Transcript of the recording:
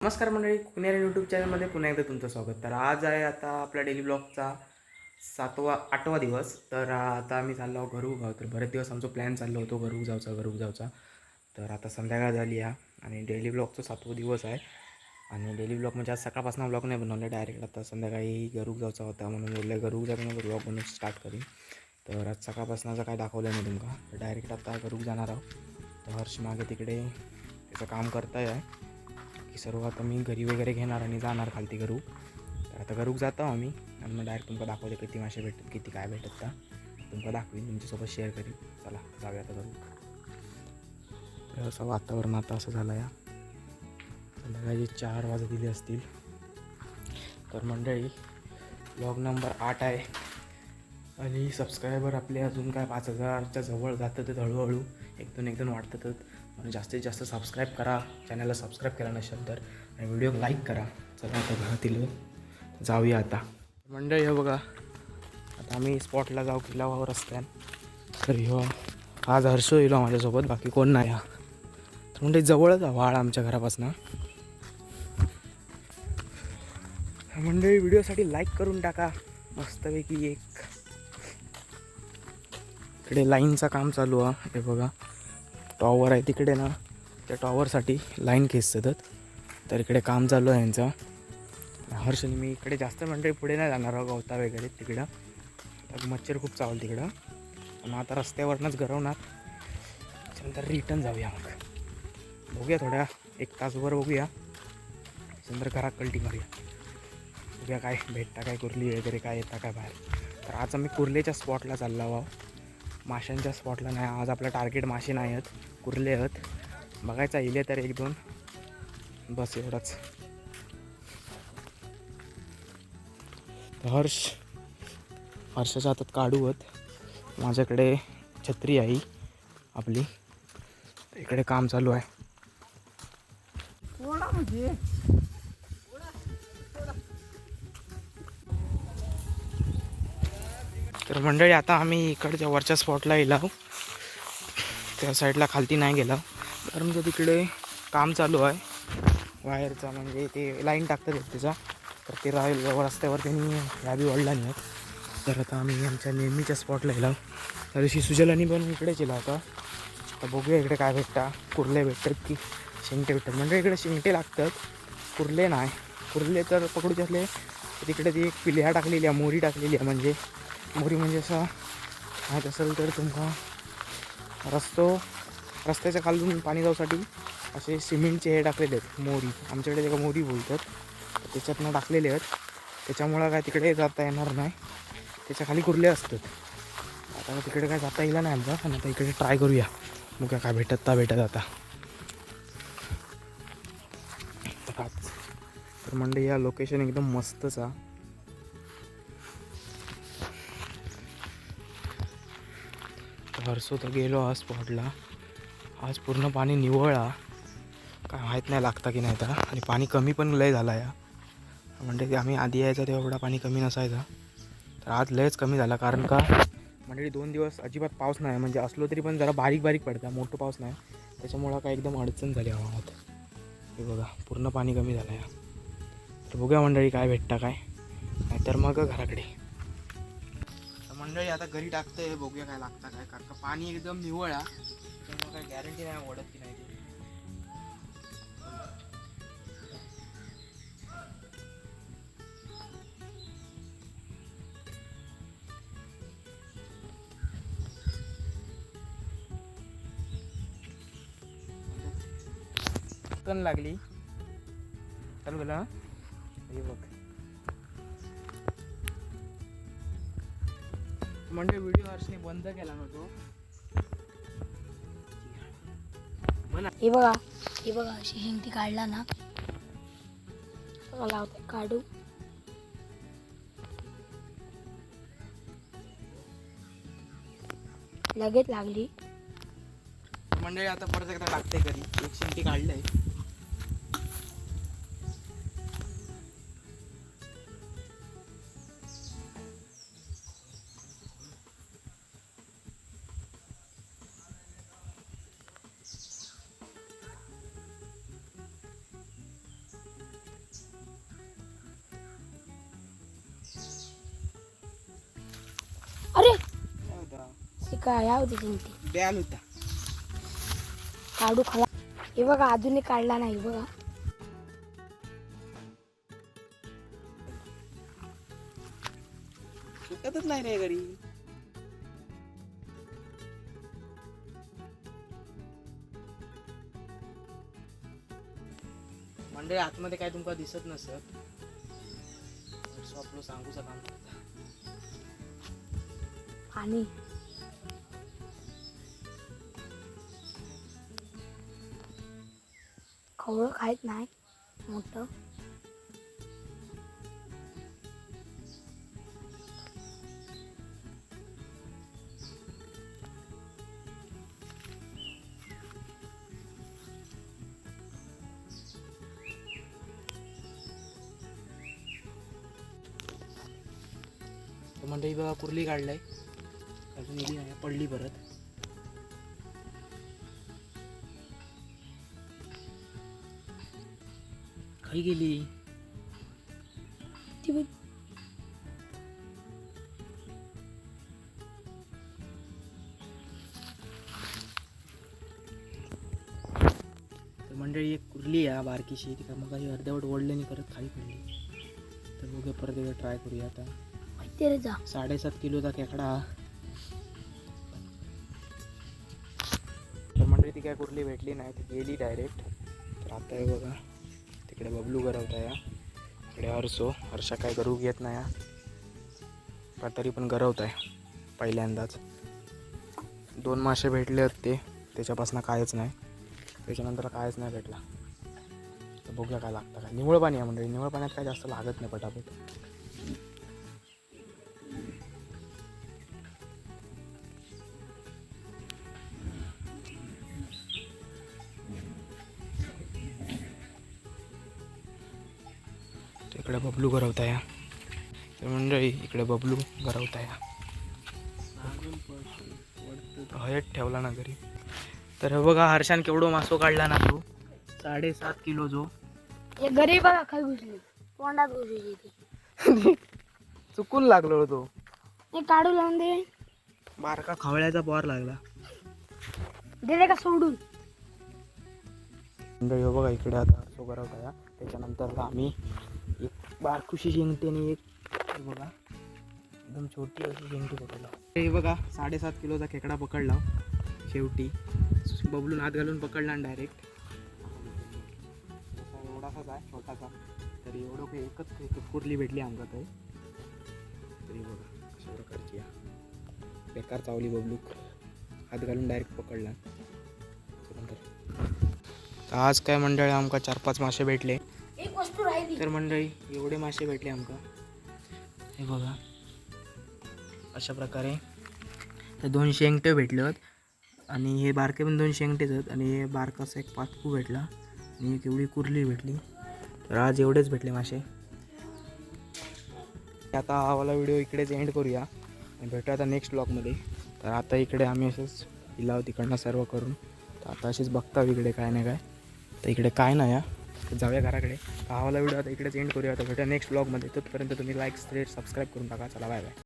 नमस्कार मंडळी कुणेरी यूट्यूब चॅनलमध्ये पुन्हा एकदा तुमचं स्वागत. तर आज आहे आता आपल्या डेली ब्लॉगचा सातवा आठवा दिवस. तर आता आम्ही चाललो आहोत घरू तर बरेच दिवस आमचा प्लॅन चाललो होतो घरू जाऊचा घरू जायचा तर आता संध्याकाळ झाली आहे आणि डेली ब्लॉगचा सातवा दिवस आहे. आणि डेली ब्लॉग म्हणजे आज सकाळपासून ब्लॉग नाही बनवले डायरेक्ट आता संध्याकाळी घरूक जाऊचा होता म्हणून बोलले घरूक जाताना ब्लॉग बनवून स्टार्ट करीन. तर आज सकाळपासूनचं काय दाखवलं नाही तुमका डायरेक्ट आता घरूक जाणार आहोत. तर हर्ष मागे तिकडे त्याचं काम करताय. आहे की सर्व आता मी घरी वगैरे घेणार आणि जाणार खालती घरू. तर आता घरूक जातो आम्ही. आणि मग डायरेक्ट तुमका दाखवते किती मासे भेटत किती काय भेटत का तुमका दाखवीन तुमच्यासोबत शेअर करीन. चला जाऊया आता घरू तर असं वातावरण आता असं झालं या. संध्याकाळी चार वाजत दिले असतील. तर मंडळी ब्लॉग नंबर आठ आहे. आणि सबस्क्रायबर आपले अजून काय पाच हजारच्या जवळ जातातच हळूहळू एक दोन एक दोन वाढतातच. म्हणून जास्तीत जास्त सबस्क्राईब करा. चॅनलला सबस्क्राईब केला नसेल तर आणि व्हिडिओ लाईक करा. चला आता घरातील जाऊया आता. मंडळी हे बघा. आता आम्ही स्पॉटला जाऊ किल्लावर रस्त्यान. तर ह्यो आज हर्ष येईल हो माझ्यासोबत. बाकी कोण नाही हा. तर म्हणजे जवळच आहे वाळ आमच्या घरापासून. मंडळी व्हिडिओसाठी लाईक करून टाका. मस्तपैकी एक. इकडे लाईनचं काम चालू आहे हे बघा. टॉवर आहे तिकडे ना त्या टॉवरसाठी लाईन खेचतात. तर इकडे काम चालू आहे यांचं. हर्षनी मी इकडे जास्त म्हणजे पुढे नाही जाणार गवता वगैरे तिकडं. तर मच्छर खूप चावल तिकडं. पण आता रस्त्यावरनंच गरवणार त्याच्यानंतर रिटर्न जाऊया मग. बघूया थोड्या एक तासभर बघूया. त्याच्यानंतर घरात कल्टी मारूया. बघूया काय भेटता काय कुर्ली वगैरे काय येता काय बाहेर. तर आज आम्ही कुर्लेच्या स्पॉटला चाललो आहो. माशांच्या स्पॉटला नाही. आज आपलं टार्गेट मासे नाही आहेत. कुरले आहेत. बघायचा इले तर एक दोन. बस एवढंच. हर्ष हर्षाच्या हातात काढू आहेत. माझ्याकडे छत्री आहे आपली. इकडे काम चालू आहे. तर मंडळी आता आम्ही इकडच्या वरच्या स्पॉटला येलो त्या साईडला खालती नाही गेला कारण का तिकडे काम चालू आहे. वायरचा म्हणजे ते लाईन टाकतात त्याचा तर ते राहील रस्त्यावर त्यांनी गावी बी नाही तर आता आम्ही आमच्या नेहमीच्या स्पॉटला गेलो त्या दिवशी सुजलानी पण इकडेच गेला होता. तर बघूया इकडे काय भेटता. कुर्ले भेटतात की शेंगटे भेटतात. म्हणजे इकडे शेंगटे लागतात. कुर्ले नाही. कुर्ले तर पकडू असले तिकडे ती एक पिल्या टाकलेली आहे मोरी टाकलेली आहे म्हणजे. मोरी म्हणजे असं माहीत असेल तर तुमका रस्तो रस्त्याच्या खालून पाणी जाऊसाठी असे सिमेंटचे हे टाकलेले आहेत मोरी आमच्याकडे त्याला मोरी बोलतात. त्याच्यातनं टाकलेले आहेत. त्याच्यामुळं काय तिकडे जाता येणार नाही. त्याच्याखाली कुर्ले असतात. आता तिकडे काय जाता येईल नाही आमचा पण आता इकडे ट्राय करूया. मग काय भेटत ता भेटत आता. तर तर म्हणजे या लोकेशन एकदम मस्तच आहे. हरसो तर गेलो आज स्पॉटला आज पूर्ण पाणी निवळा. काय माहीत नाही लागता की नाही तर आणि पाणी कमी पण लय झाला या. म्हणजे की आम्ही आधी यायचा तेव्हा एवढा पाणी कमी नसायचा. तर आज लयच कमी झाला कारण का? म्हणजे दोन दिवस अजिबात पाऊस नाही. म्हणजे असलो तरी पण जरा बारीक बारीक पडता. मोठं पाऊस नाही. त्याच्यामुळं काय एकदम अडचण झाली हवामानात. हे बघा पूर्ण पाणी कमी झालं या. तर बघूया मंडळी काय भेटता काय. नाहीतर मग घराकडे. मंडळी आता घरी टाकतंय बघूया काय लागतं काय कारण का पाणी एकदम निवळ आहे. त्यामुळे काय गॅरंटी नाही ओढत की नाही लागली? चालू गेला हे बघ. म्हणजे व्हिडिओ हर्षने बंद केला ना तो हे बघा हे बघा अशी हिंगती काढला ना. लावते काढू. लगेच लागली. मंडळी आता परत एकदा टाकते घरी. एक शिंटी काढलंय. काय या होती शेंगटी द्याल होता काढू खाला. हे बघा अजूनही काढला नाही बघा. सुटतच नाही रे घरी. म्हणजे आतमध्ये काय तुमका दिसत नसत. आपलं सांगूचा काम करता आणि? खवळं खायत नाही. मोठं. मंडळी म्हणजे बघा कुर्ली काढलाय. अजून इली नाही पडली परत. खाई गेली. ती बघ, तर मंडळी एक कुर्ली आहे बारकीशी. ती का मग अर्धवट ओढल्याने परत खाली पडली. तर बघूया परत एकदा ट्राय करूया आता. साडेसात किलोचा खेकडा. तर मंडळी ती काय कुर्ली भेटली नाही ती गेली डायरेक्ट तर आता हे बघा. इकडे बबलू गरवता या इकडे हरसो हर्षा काय गरू घेत नाही. पण तरी पण गरवत आहे पहिल्यांदाच. दोन मासे भेटले आहेत ते. त्याच्यापासून कायच नाही. त्याच्यानंतर कायच नाही भेटला. तर बघूया काय लागतं काय. निवळ पाणी आहे मंडळी. निवळ पाण्यात काय जास्त लागत नाही पटापट. इकडे बबलू गरवता या तर मंडळी इकडे बबलू गरवता या हयत ठेवला ना घरी. तर हे बघा हर्षान केवढो मासो काढला ना तो. साडेसात किलो जो. गरीब बघा खाई घुसली. तोंडात घुसली ती चुकून लागलो तो. काढू लावून दे. बारका खवळ्याचा पॉर लागला. दे का सोडून. मंडळी हो बघा इकडे आता हर्षो गरवता या त्याच्यानंतर आम्ही बारकुशी शेंगटेने एक बघा एकदम छोटी अशी शेंगटी पकडला. हे बघा साडेसात किलोचा खेकडा पकडला. शेवटी बबलून हात घालून पकडला डायरेक्ट एवढासाच आहे छोटासा. तरी एवढं काही एकच एक कुर्ली भेटली आमका तर तरी बघा अशा प्रकारची बेकार चावली बबलूक. हात घालून डायरेक्ट पकडला. आज काय मंडळ आमका चार पाच मासे भेटले. वस्तू राहिली. तर मंडळी एवढे मासे भेटले आमका. हे बघा. अशा प्रकारे तर दोन शेंगटे भेटले आहेत आणि हे बारके पण दोन शेंगटेच आहेत. आणि हे बारकासा एक पातकू भेटला. आणि एक एवढी कुर्ली भेटली. तर आज एवढेच भेटले मासे. आता हा वाला व्हिडिओ इकडेच एंड करूया. आणि भेटू आता नेक्स्ट ब्लॉगमध्ये तर आता इकडे आम्ही असंच इलाव तिकडनं सर्व करून. तर आता असेच बघता इकडे काय नाही काय. तर इकडे काय नाही या जाऊया घराकडे. हा व्हिडिओ. आता इकडेच एंड करूया. आता भेटा नेक्स्ट ब्लॉगमध्ये तोपर्यंत तुम्ही लाईक शेअर सबस्क्राईब करून टाका. चला बाय बाय